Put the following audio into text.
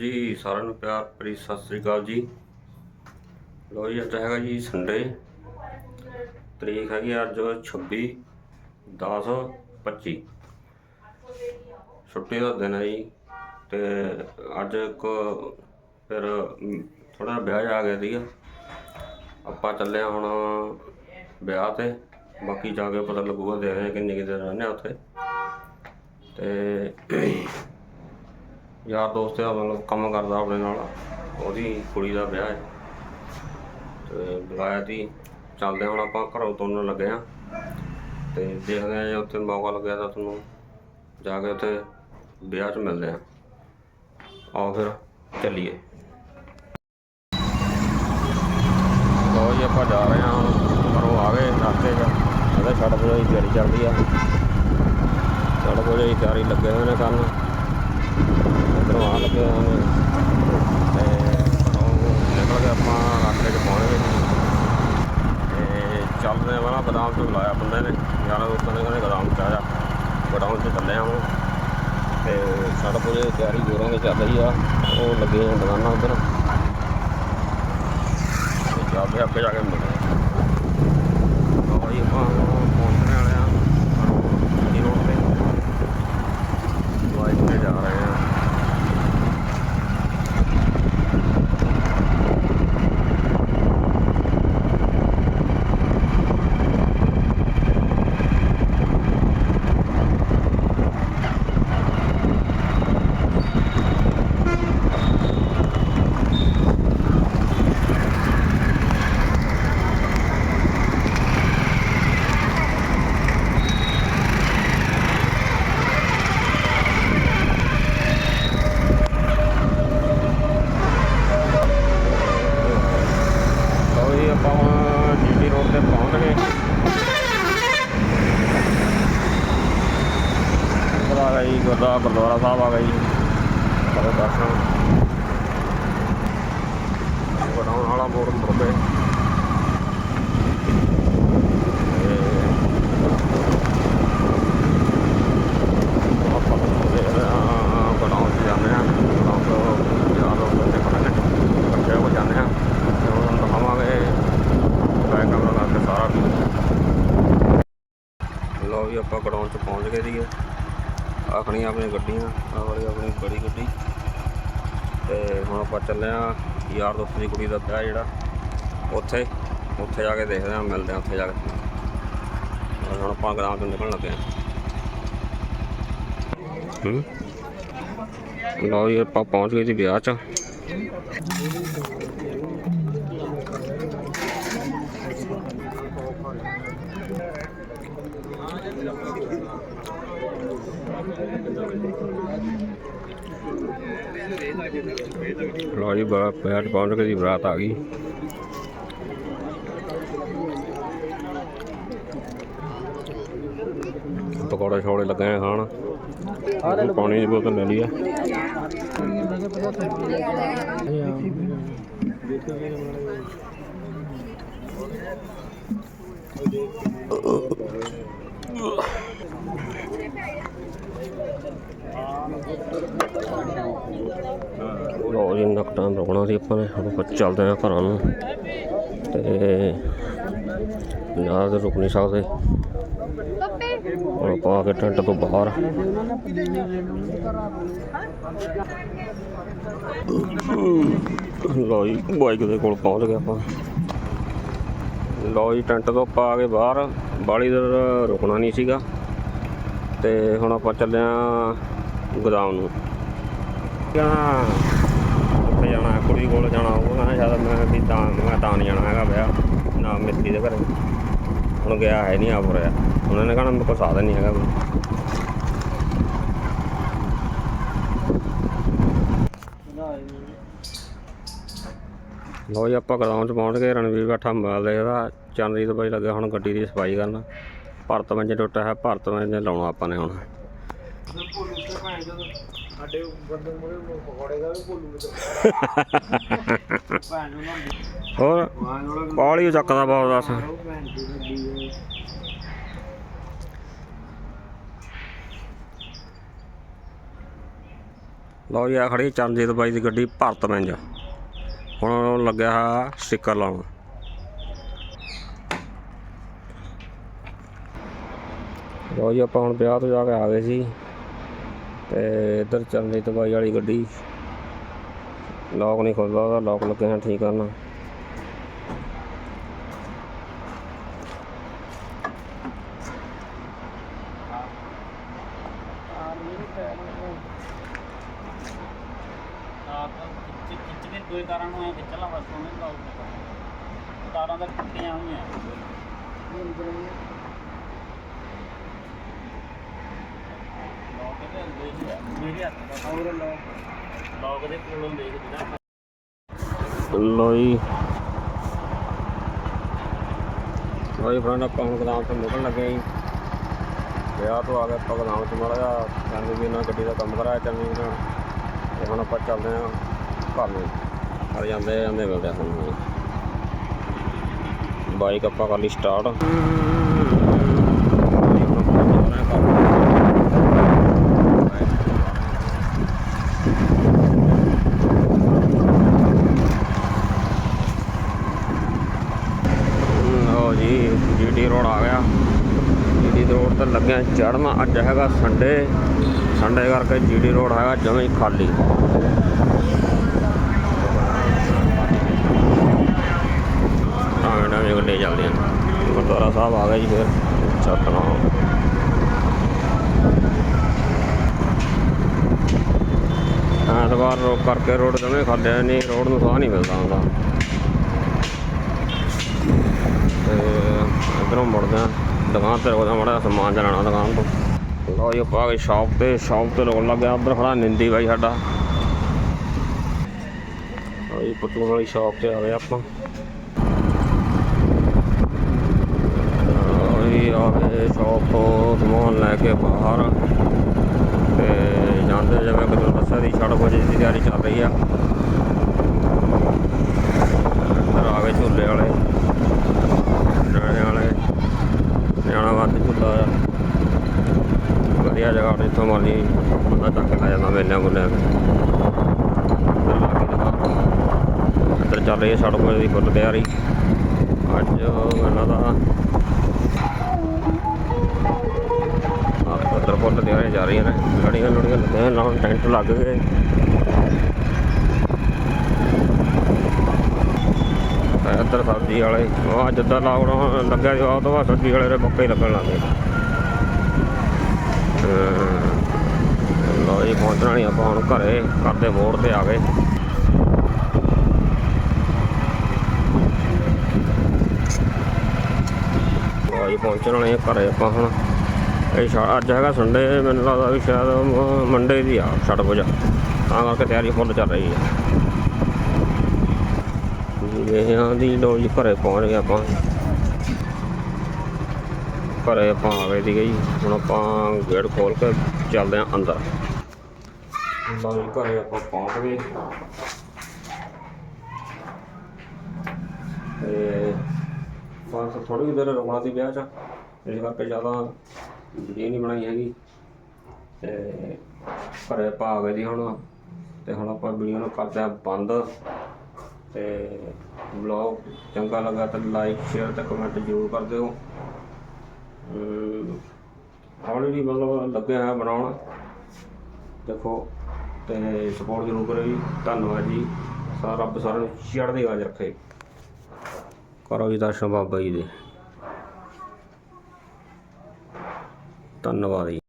ਜੀ, ਸਾਰਿਆਂ ਨੂੰ ਪਿਆਰ ਭਰੀ ਸਤਿ ਸ੍ਰੀ ਅਕਾਲ ਜੀ। ਲੋ ਜੀ, ਅੱਜ ਹੈਗਾ ਜੀ ਸੰਡੇ ਤਰੀਕ ਹੈਗੀ ਅੱਜ 26 10 25 ਛੁੱਟੀ ਦਾ ਦਿਨ ਹੈ ਜੀ, ਤੇ ਅੱਜ ਇੱਕ ਫਿਰ ਥੋੜਾ ਵਿਆਹ ਆ ਗਿਆ ਸੀਗਾ। ਆਪਾਂ ਚੱਲੇ ਹਾਂ ਹੁਣ ਵਿਆਹ ਤੇ, ਬਾਕੀ ਜਾ ਕੇ ਪਤਾ ਲੱਗੂਗਾ ਦੇਖਦੇ ਹਾਂ ਕਿੰਨੀ ਦਿਨ ਰਹਿੰਦੇ ਹਾਂ ਉੱਥੇ। ਤੇ ਯਾਰ ਦੋਸਤ ਆ, ਮਤਲਬ ਕੰਮ ਕਰਦਾ ਆਪਣੇ ਨਾਲ। ਉਹਦੀ ਕੁੜੀ ਦਾ ਵਿਆਹ ਹੈ। ਤੇ ਬੁਲਾਇਆ ਸੀ। ਚੱਲਦੇ ਹੁਣ ਆਪਾਂ ਘਰੋਂ ਤੁਰਨ ਲੱਗੇ ਆ ਤੇ ਦੇਖਦੇ ਆ ਜੇ ਉੱਥੇ ਮੌਕਾ ਲੱਗਿਆ ਤਾਂ ਤੁਹਾਨੂੰ ਜਾ ਕੇ ਉੱਥੇ ਵਿਆਹ 'ਚ ਮਿਲਦੇ ਆ ਆਓ ਫਿਰ, ਚੱਲੀਏ। ਲੋ ਜੀ, ਆਪਾਂ ਜਾ ਰਹੇ ਹਾਂ। ਹੁਣ ਘਰੋਂ ਆ ਗਏ ਰਸਤੇ 'ਚ। ਉਹਦੇ ਛੱਡ ਪੁਜੇ ਦੀ ਤਿਆਰੀ ਚੱਲਦੀ ਆ। ਛੱਡ ਪੁਜੇ ਦੀ ਤਿਆਰੀ ਲੱਗੇ ਹੋਏ ਨੇ ਕਰਨ। ਇੱਧਰੋਂ ਆ ਲੱਗੇ ਹੋਏ ਤੇ ਨਿਕਲ ਕੇ ਆਪਾਂ ਰਸਤੇ 'ਚ ਪਹੁੰਚ ਗਏ ਤੇ ਚੱਲਦੇ ਵਾਲਾ ਬਦਾਮ ਤੋਂ ਲਾਇਆ ਬੰਦੇ ਨੇ। ਯਾਰਾਂ ਦੋਸਤਾਂ ਨੇ ਕਹਿੰਦੇ ਬਦਾਮ ਚ ਆ ਜਾ। ਬਦਾਮ ਤੇ ਚੱਲੇ ਆਵਾਂ ਤੇ ਸੜ ਪੁਜੇ ਤਿਆਰੀ ਜੋਰਾਂ ਦੀ ਚੱਲ ਰਹੀ ਆ। ਉਹ ਲੱਗੇ ਹੋਏ ਦੁਕਾਨਾਂ ਉੱਧਰ। ਤੇ ਜਾਂਦੇ ਅੱਗੇ ਜਾ ਕੇ ਮਿਲਦੇ ਆ ਲਓ ਜੀ ਆਪਾਂ ਪਹੁੰਚਣੇ ਵਾਲੇ ਆ ਜੀ ਰੋਡ ਤੇ ਬਾਈਕ ਤੇ ਜਾ ਰਹੇ ਆ ਲਓ ਜੀ ਆਪਾਂ ਹੁਣ ਜੀਟੀ ਰੋਡ ਤੇ ਪਹੁੰਚ ਗਏ ਇੱਧਰ ਆ ਗਈ ਗੁਰਦਾ ਗੁਰਦੁਆਰਾ ਸਾਹਿਬ ਆ ਗਈ ਕਰੋ ਦਰਸ਼ਨ ਬਣਾਉਣ ਵਾਲਾ ਮੋੜ ਮੁੜਦੇ ਤੇ ਆਪਾਂ ਦੇਖਦੇ ਹਾਂ ਬਣਾਉਣ ਚ ਜਾਂਦੇ ਹਾਂ ਬਣਾਉਣ ਤੋਂ ਯਾਰ ਲੋਕ ਤੇ ਖੜੇ ਨੇ ਇਕੱਠੇ ਹੋ ਜਾਂਦੇ ਹਾਂ ਤੇ ਉਹਨਾਂ ਨੂੰ ਦਿਖਾਵਾਂਗੇ। ਬੈਕ ਕਮਰਾ ਲਾ ਕੇ ਸਾਰਾ ਵੀ ਲਓ ਵੀ ਆਪਾਂ ਗਰਾਊਂਡ 'ਚ ਪਹੁੰਚ ਗਏ ਸੀਗੇ। ਆਖਣੀਆਂ ਆਪਣੀ ਗੱਡੀਆਂ, ਆਹ ਵਾਲੀ ਆਪਣੀ ਬੜੀ ਗੱਡੀ। ਤੇ ਹੁਣ ਆਪਾਂ ਚੱਲੇ ਆ ਯਾਰ ਦੋਸਤ ਦੀ ਕੁੜੀ ਦਾ ਵਿਆਹ ਜਿਹੜਾ, ਉੱਥੇ ਉੱਥੇ ਜਾ ਕੇ ਦੇਖਦੇ ਆ, ਮਿਲਦੇ ਆ ਉੱਥੇ ਜਾ ਕੇ। ਹੁਣ ਆਪਾਂ ਗਰਾਊਂਡ ਤੋਂ ਨਿਕਲਣ ਲੱਗੇ ਆ। ਲਓ ਜੀ, ਆਪਾਂ ਪਹੁੰਚ ਗਏ ਜੀ ਵਿਆਹ 'ਚ। ਲਓ ਜੀ ਬੜਾ ਪਿਆਰ ਪਹੁੰਚ ਕੇ ਦੀ ਬਰਾਤ ਆ ਗਈ। ਪਕੌੜੇ ਛੋੜੇ ਲੱਗੇ ਆ ਖਾਣ। ਪਾਣੀ ਦੀ ਬੋਤਲ ਲੈ ਲਈ ਆ। ਲੋ ਜੀ ਨਕਟਾਂ ਰੁਕਣਾ ਸੀ ਆਪਾਂ ਨੇ। ਹੁਣ ਆਪਾਂ ਚੱਲਦੇ ਆ ਘਰਾਂ ਨੂੰ। ਤੇ ਯਾਰ ਤੇ ਰੁਕ ਨਹੀਂ ਸਕਦੇ। ਹੁਣ ਆ ਕੇ ਟੈਂਟ ਤੋਂ ਬਾਹਰ। ਲੋ ਜੀ ਬਾਈਕ ਦੇ ਕੋਲ ਪਹੁੰਚ ਗਏ ਆਪਾਂ। ਲੋ ਜੀ ਟੈਂਟ ਤੋਂ ਆਪਾਂ ਆ ਕੇ ਬਾਹਰ। ਬਾਲੀ ਦਰ ਰੁਕਣਾ ਨਹੀਂ ਸੀਗਾ। ਤੇ ਹੁਣ ਆਪਾਂ ਚੱਲੇ ਆ ਗੋਦਾਮ ਨੂੰ। ਜਾਣਾ ਉੱਥੇ ਜਾਣਾ ਕੁੜੀ ਕੋਲ ਜਾਣਾ ਉਹ ਕਹਿੰਦਾ ਸ਼ਾਇਦ ਮੈਂ ਵੀ ਤਾਂ ਮੈਂ ਤਾਂ ਨਹੀਂ ਜਾਣਾ ਹੈਗਾ ਵਿਆਹ। ਨਾ ਮਿਸਤਰੀ ਦੇ ਘਰੇ। ਹੁਣ ਗਿਆ ਹੈ ਨਹੀਂ ਆਪ ਰਿਹਾ ਉਹਨਾਂ ਨੇ ਕਹਣਾ ਮੇਰੇ ਕੋਲ ਸਾਧਨ ਨਹੀਂ ਹੈਗਾ ਕੋਈ। ਲੋ ਜੀ, ਆਪਾਂ ਗਰਾਊਂਡ 'ਚ ਪਹੁੰਚ ਗਏ, ਰਣਵੀਰ ਬੈਠਾ ਮੋਬਾਈਲ ਦੇਖਦਾ ਚੰਨਰੀ ਤੋਂ ਬਾਈ ਲੱਗਿਆ ਹੁਣ ਗੱਡੀ ਦੀ ਸਫ਼ਾਈ ਕਰਨ। ਭਰਤ ਮੰਜ ਟੁੱਟਾ ਹੈ ਭਰਤ ਮੰਜ ਲਾਉਣਾ ਆਪਾਂ ਨੇ ਹੁਣ। ਸਾਡੇ ਬੰਦੇ ਮੁਰੇ ਪਕੌੜੇ ਦਾ ਵੀ ਭੁੱਲੂ ਹੋਰ ਮਾਂ ਪਾਲੀ ਚੱਕਦਾ ਬਹੁਤ ਦੱਸ। ਭੈਣ ਲਓ ਜੀ, ਆ ਖੜੀ ਚਰਨਜੀਤ ਬਾਈ ਦੀ ਗੱਡੀ ਭਾਰਤ ਮੈਂਜ ਹੁਣ ਲੱਗਿਆ ਹੈ ਸਟicker ਲਾਉਣ। ਲਓ ਜੀ, ਆਪਾਂ ਹੁਣ ਵਿਆਹ ਤੋਂ ਜਾ ਕੇ ਆ ਗਏ ਸੀ। ਤੇ ਇੱਧਰ ਚਰਨਜੀਤ ਬਾਈ ਵਾਲੀ ਗੱਡੀ। ਲੋਕ ਨਹੀਂ ਖੁੱਲਦਾ ਉਹਦਾ ਲੋਕ ਲੱਗੇ ਹਾਂ ਠੀਕ ਕਰਨਾ ਦੋਏ ਤਾਰਾਂ ਨੂੰ ਐ ਖਿੱਚ ਲਾ ਬਸ ਉਹਨੇ ਲਾਉ ਤਾਰਾਂ ਤਾਂ ਟੁੱਟੀਆਂ ਹੋਈਆਂ। ਲੋਕ ਤੇ ਦੇਖ ਲਿਆ ਮੇਰੇ ਹੱਥ ਦਾ ਹੋਰ ਲੋਕ। ਦੇ ਕੋਲੋਂ ਦੇਖ ਜਿਹੜਾ ਲਓ ਜੀ। ਲਓ ਜੀ ਫਰੈਂਡ ਆਪਾਂ ਹੁਣ ਗਦਾਮ ਤੋਂ ਨਿਕਲਣ ਲੱਗੇ ਜੀ। ਵਿਆਹ ਤੋਂ ਆ ਕੇ ਆਪਾਂ ਗਦਾਮ ਤੋਂ ਮਾੜਾ ਜਿਹਾ ਚੰਨੀ ਵੀ ਨਾਲ ਗੱਡੀ ਦਾ ਕੰਮ ਕਰਾਇਆ ਵੀ ਨਾਲ ਤੇ ਹੁਣ ਆਪਾਂ ਚੱਲਦੇ ਹਾਂ ਘਰ ਨੂੰ। ਘਰ ਜਾਂਦੇ ਜਾਂਦੇ ਮਿਲਦੇ ਹਾਂ ਬਾਈਕ ਆਪਾਂ ਕਰ ਲਈ ਸਟਾਰਟ ਲਓ ਜੀ ਜੀਟੀ ਰੋਡ ਆ ਗਿਆ। ਜੀਟੀ ਰੋਡ ਤੇ ਲੱਗਿਆ ਚੜ੍ਹਨਾ। ਅੱਜ ਹੈਗਾ ਸੰਡੇ ਸੰਡੇ ਕਰਕੇ ਜੀਟੀ ਰੋਡ ਹੈਗਾ ਜਮਾਂ ਖਾਲੀ। ਆਵੇਂ ਨਵੇਂ ਗੱਡੇ ਗੁਰਦੁਆਰਾ ਸਾਹਿਬ ਆ ਗਏ ਜੀ ਫਿਰ। ਸਤਨਾਮ ਐਤਵਾਰ ਰੋ ਕਰਕੇ ਰੋਡ ਜਮੇ ਖਾਲਿਆ ਨਹੀਂ ਰੋਡ ਨੂੰ ਸਾਹ ਨਹੀਂ ਮਿਲਦਾ ਹੁੰਦਾ। ਤੇ ਇਧਰੋਂ ਮੁੜਦੇ ਆ। ਦੁਕਾਨ ਤੇ ਉਹਦਾ ਮੜਾ ਸਮਾਨ ਜਾਣਾ ਦੁਕਾਨ ਤੋਂ। ਲਓ ਜੀ, ਆਪਾਂ ਆ ਗਏ ਸ਼ਾਪ ਤੇ। ਸ਼ਾਪ ਤੇ ਲੋਣ ਲੱਗਿਆ ਉਧਰ ਖੜਾ ਨਿੰਦੀ ਬਾਈ ਸਾਡਾ। ਲਓ ਜੀ ਵਾਲੀ ਸ਼ਾਪ ਤੇ ਆ ਗਏ ਆਪਾਂ। ਲਓ ਜੀ ਆ ਤੋਂ ਸਮਾਨ ਲੈ ਕੇ ਬਾਹਰ। ਤੇ ਜਾਂਦੇ ਜਿਵੇਂ ਕਿ ਤੁਹਾਨੂੰ ਦੱਸਿਆ ਦੀ ਛੜ ਵਜੇ ਦੀ ਤਿਆਰੀ ਚੱਲ ਰਹੀ ਆ। ਇੱਧਰ ਆਵੇ ਗਏ ਝੂਲੇ ਵਾਲੇ, ਨਿਆਣੇ ਵਾਲੇ। ਨਿਆਣਾ ਵਾਸਤੇ ਝੂਲਾ ਆ। ਵਧੀਆ ਜਗ੍ਹਾ ਤੇ ਇੱਥੋਂ ਮਾਲੀ ਬੰਦਾ ਚੱਕ ਕੇ ਲੈ ਜਾਂਦਾ ਮੇਲਿਆਂ ਮੁੱਲਿਆਂ ਤੇ। ਲਾ ਕੇ ਇੱਧਰ ਚੱਲ ਰਹੀ ਹੈ ਸੜਕ ਵਜੇ ਦੀ ਫੁੱਲ ਤਿਆਰੀ। ਅੱਜ ਇਹਨਾਂ ਦਾ ਫੁੱਲ ਤਿਆਰੀਆਂ ਜਾ ਰਹੀਆਂ ਨੇ ਲੜੀਆਂ ਲੜੀਆਂ ਲੱਗੀਆਂ ਲਾਉਣ ਟੈਂਟ ਲੱਗ ਗਏ। ਇੱਧਰ ਸਬਜ਼ੀ ਵਾਲੇ ਉਹ ਜਿੱਦਾਂ ਲਾਕਡਾਊਨ ਲੱਗਿਆ ਸੀ ਉਹ ਤੋਂ ਬਾਅਦ ਸਬਜ਼ੀ ਵਾਲੇ ਦੇ ਪੱਕੇ ਲੱਗਣ ਲੱਗ ਗਏ। ਤੇ ਲਓ ਪਹੁੰਚਣਾ ਨਹੀਂ ਆਪਾਂ ਹੁਣ ਘਰੇ, ਘਰ ਦੇ ਮੋੜ ਤੇ ਆ ਗਏ। ਲਓ ਜੀ, ਪਹੁੰਚਣਾ ਨਹੀਂ ਘਰੇ ਆਪਾਂ ਹੁਣ। ਇਹ ਸ਼ਾ- ਅੱਜ ਹੈਗਾ ਸੰਡੇ ਮੈਨੂੰ ਲੱਗਦਾ ਵੀ ਸ਼ਾਇਦ ਮੰਡੇ ਦੀ ਆ ਛੱਡ ਵਜਾ। ਤਾਂ ਕਰਕੇ ਤਿਆਰੀ ਫੁੱਲ ਚੱਲ ਰਹੀ ਹੈ ਇਹ ਆਂਦੀ ਲੋ ਜੀ, ਘਰੇ ਪਹੁੰਚ ਗਏ ਆਪਾਂ। ਘਰੇ ਆਪਾਂ ਆ ਗਏ ਸੀਗੇ ਜੀ। ਹੁਣ ਆਪਾਂ ਗੇਟ ਖੋਲ ਕੇ ਚੱਲਦੇ ਆਂ ਅੰਦਰ। ਲਓ ਜੀ, ਘਰੇ ਆਪਾਂ ਪਹੁੰਚ ਗਏ। ਤੇ ਬਸ ਥੋੜੀ ਦੇਰ ਰੁਕਣਾ ਸੀ ਵਿਆਹ 'ਚ। ਇਸ ਕਰਕੇ ਜ਼ਿਆਦਾ ਵੀਡੀਓ ਨਹੀਂ ਬਣਾਈ ਹੈਗੀ। ਤੇ ਘਰੇ ਆਪਾਂ ਆ ਜੀ ਹੁਣ। ਤੇ ਹੁਣ ਆਪਾਂ ਵੀਡੀਓ ਨੂੰ ਕਰਦੇ ਆਂ ਬੰਦ। ਤੇ ਬਲੌਗ ਚੰਗਾ ਲੱਗਾ ਤਾਂ ਲਾਈਕ ਸ਼ੇਅਰ ਤੇ ਕਮੈਂਟ ਜ਼ਰੂਰ ਕਰ ਦਿਓ। ਅਮ ਹੌਲੀ ਹੌਲੀ ਮਤਲਬ ਲੱਗਿਆ ਹੋਇਆ ਬਣਾਉਣ। ਦੇਖੋ ਤੇ ਸਪੋਰਟ ਜ਼ਰੂਰ ਕਰਿਓ ਜੀ। ਧੰਨਵਾਦ ਜੀ। ਸਾਰਾ ਰੱਬ ਸਾਰਿਆਂ ਨੂੰ ਚੜ੍ਹਦੀ ਕਲਾ ਰੱਖੇ। ਕਰੋ ਜੀ ਦਰਸ਼ਨ ਬਾਬਾ ਜੀ ਦੇ। ਧੰਨਵਾਦ ਜੀ